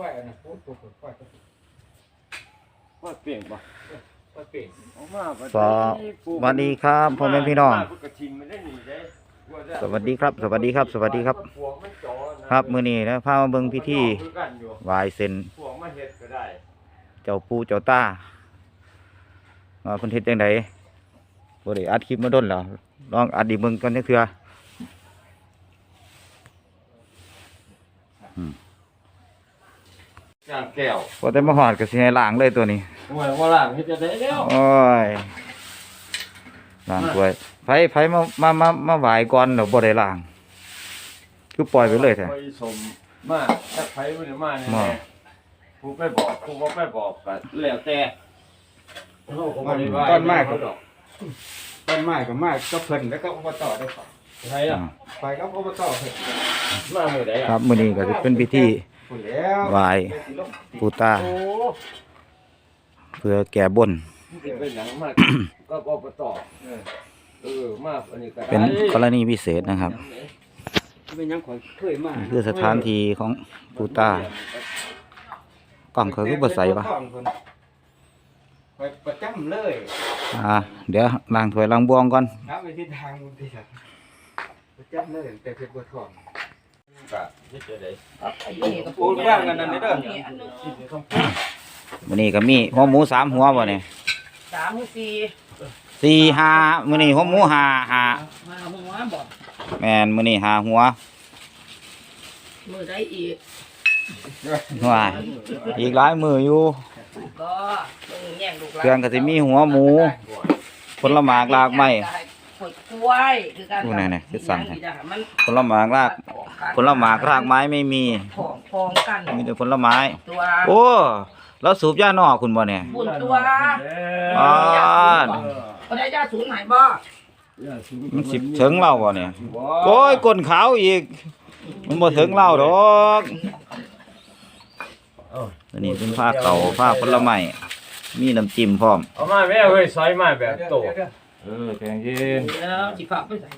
ค่อยอันนั้นปุ๊บปุ๊บปุ๊บค่อยว่าเปลี่ยนป่ะค่อยเปลี่ยนออกมาบัดสวัสดีครับพ่อแม่พี่น้อง มาเพิ่นก็ทิมไม่ได้หนีได้ว่าจะสวัสดีครับสวัสดีครับสวัสดีครับ พวกมันจ่อนะครับมื้อนี้นะพามาเบิ่งพิธีคือกันอยู่วายเซ็นพวกมาเฮ็ดก็ได้เจ้าปู่เจ้าตาว่าเพิ่นเฮ็ดจังไดบ่ได้อัดคลิปมาดนแล้วลองอัดอีกเบิ่งก่อนจักเทื่อ จางแก้วพอแต่มาฮอดก็สิให้ล้างเลยตัวนี้โอ้ยว่าล่างเฮ็ดจะได้แล้ว โอ้ยล้างถ้วยไผไผมามามามาไหว้ก่อนแล้วบ่ได้ล้าง คือปล่อยไปเลยแท้ ไปสมมาถ้าไผบ่ได้มาแน่มา ๆผู้ไปบอกผู้บ่ไปบอกก็แล้วแต่เฮาก็บ่ได้ว่าต้นไม้ก็ดอกต้นไม้ก็ไม้ก็เพิ่นแล้วก็อบตได้ครับใช่อะไปก็อบตเพิ่นมามื้อใดครัอะบมื้อนี้ก็สิเป็นพิธีพูดแล้ วไหว้ปู่ตาโอ้เพื่อแก้บนเป็นเป็นหยังมากก็อบตเออเออมาอันนี้ก็ได้เป็นกรณีพิเศษนะครับเป็นหยังข่อยเคยมาคือสถานที่ของปูตากล้องเขาคือบ่ใส่ปะไปประจำเลยอ่าเดี๋ยวล้างถ้วยล้างบวงก่อนครับไปที่ทางมุนที่ครับประจำเลยแต่เพชรบัวทอง ก็เฮ็ดจะได้ปูนว่างกันนั่นเด้อมื้อนี้ก็มีหัวหมูสามหัวบ่เนี่ยสามสี่สี่ห้ามื้อนี้หัวหมูห้าห้ามาหัวบอกแม่นมื้อนี้ห้าหัวมือได้อีกว้ายอีกหลายมื้ออยู่ก็ต้องแย่งลูกหลานเครื่องก็สิมีหัวหมูผลหมากรากไม้ผ ลกล้วยคือการดูหน่อยๆคือสั่นให้ มันผลหมากรากผลหมากรากไม้ไม่มี ของพองกันมีแต่ผลไม้ ตัวโอ้แล้วสูบยานอกคุณบ่เนี่ยบุญตัวอ่าก็ได้ยาสูญหายบ่มันสิถึงเราบ่เนี่ยโอ้ยก้นขาวอีก มันบ่ถึงเราดอกอันนี้เป็นผ้าเก่าผ้าผลไม้มีน้ำจิ้มพร้อมเอามาแม่เฮ้ยซอยมาแบบโต เออแกงเย็นแล้วจิฝากไปใส่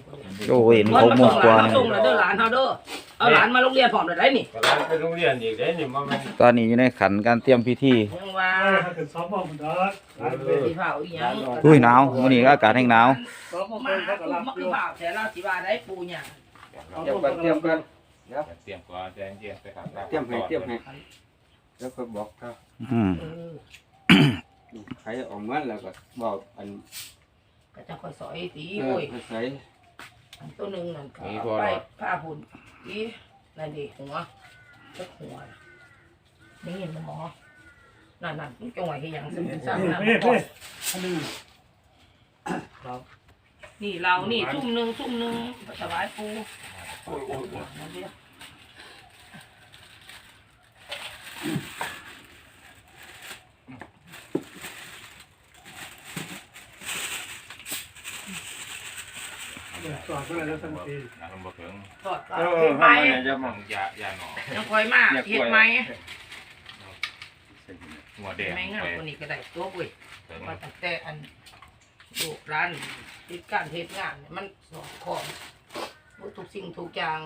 โอ้ยเห็นเขาหมดกว่ามาเนี่ยส่งแล้วเด้อหลานเฮาเด้อเอาหลานมาโรงเรียนพร้อมได้นี่ก็ร้านไปโรงเรียนอีกได้นี่มันมันตอนนี้อยู่ในขันการเตรียมพิธียังว่าเป็นซ้อมบอลมันได้ร้านเสิฝากอีหยังอุ้ยหนาวมื้อนี้อากาศแห้งหนาวซ้อมบอลมาเขาก็ปูรับมาอคือยู่บ่าวแต่เราสิว่าได้ปูหยังเตรียมกันเตรียมกันเตรียมก่อนใจเย็นๆไปครับเตรียมให้เตรียมให้แล้วก็บอกเขาอืมเออใครออกมาแล้วก็บอกอัน ก็จะค่อยสอยตีเอโอ้อยใส่อันตัวหนึ่งนั่นก็ไปผ้าพุ่นอีนั่นดิหัวจักหัวน่ะนี่เห็นหมอนั่นนั่นมันจงไว้ให้หยังสมุนสั่งนะเฮ้เฮ้อันนี้นี่เรานี่ซุ่มหนึ่งซุ่มหนึ่งสบายปูโอ้ยโอ้ยโอ้ย นั่นเดียวสอนก็เลยแล้วสันตินะลงบ่ถึงทอดปลาเออเฮ็ดไหมมันจะมองยายาหนอยังคอยมากเฮ็ดไหมหัวแดงไม่งามไปคนนี้ก็ได้ตัวเว้ยถึงมาตั้งแต่อันลูกร้านติดการเฮ็ดงานเนี่ยมันสอนของรู้ทุกสิ่งทุกอย่าง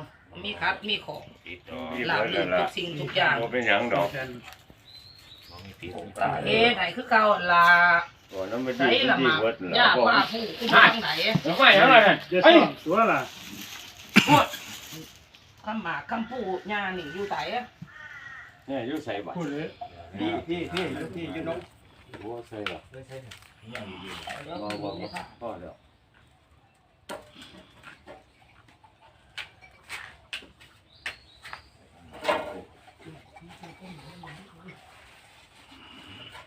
มีคัดมีของติดต่อหลาบลื่นทุกสิ่งทุกอย่างบ่เป็นหยังดอกมองมีติดเฮ็ดให้คือเก่าลา ตัวนั้นมันใส่ดีละดีหมากเวิร์ดย่าล่ะป้าผู้ผู้ทางไหนไม่ทั้งนั้นเดี๋ยวซ้อมตัวล่ะคำหมากคำพูย่านี่อยู่ไสอะเนี่ยอยู่ใส่บัตรพูดเลยพี่พี่พี่พี่อยู่น้องบ่ใส่บัตรเดี๋ยวบ่กูบ่ดูเลยค่ะพอแล้ว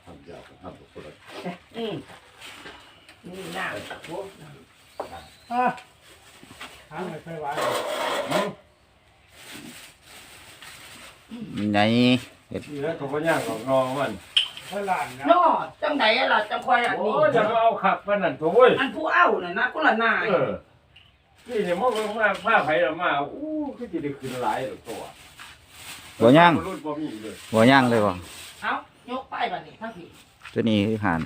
ทำยาวทำคนละ อืมนี่น้ำอะทางไม่ค่อยไหวไหนนี่แล้วตัวย่างของนอมันค่อยหลานนะนอจังไดล่ะจังคอยอันโอ้นี้จะเอาขับปานนั่นตัวเว้ยอันผู้เอาน่ะนะกุละนายเออนี่เนี่ยมันก็มาผ้าไผละมาอู้คือสิได้ขึ้นหลายดอกตัวบ่ย่างรุ่นบ่มีเลยบ่ย่างเลยบ่เอายกไปบัดนี้ทั้งพี่ตัวนี้คือห่าน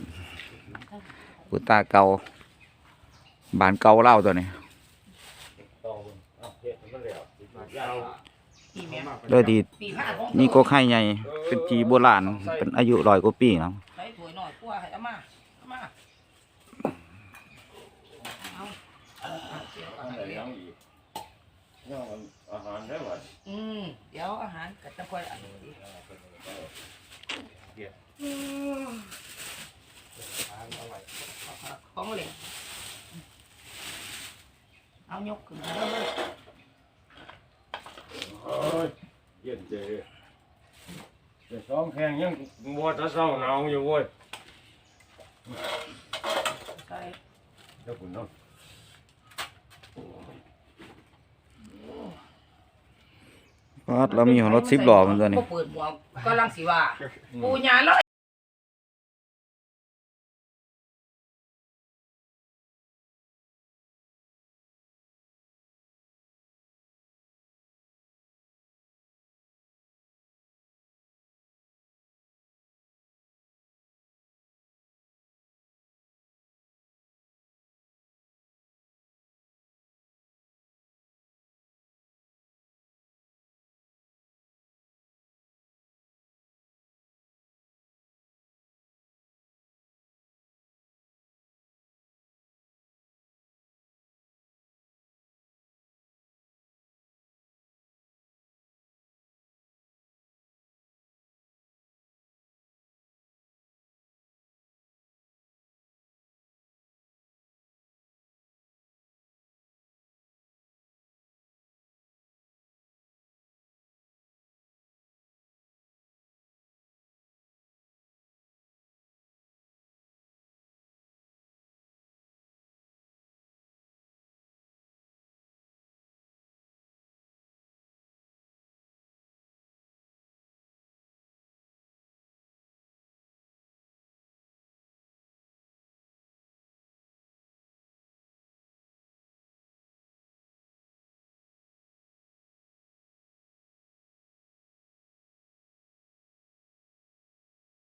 ปูตาเกาบานเกาเล่าตัวนี้ด้วสิมาย่างพี่แม่โดยที่นี่ก็ไข่ใหญ่เออเป็นจีโบราณเป็นอายุร้อยกว่าปีเนาะอยกลัวให้เอามาเอามาเอาเอาเดี๋ยวอาหารได้หมดอืมเดี๋ยวอาหารก็จะค่อยอันนี้ ดีอืมของเหลวเอายกขึ้นมาเด้อเอ้ยเย็นเจแต่สองแข่งยังมัวแตะเศร้าหนาวอยู่เว้ยใส่เดี๋ยวคุณเนาะก็เรามีของรถสิบล้อมันตัวนี้บ่เปิดหมวกกำลังสิว่าปูญาเลย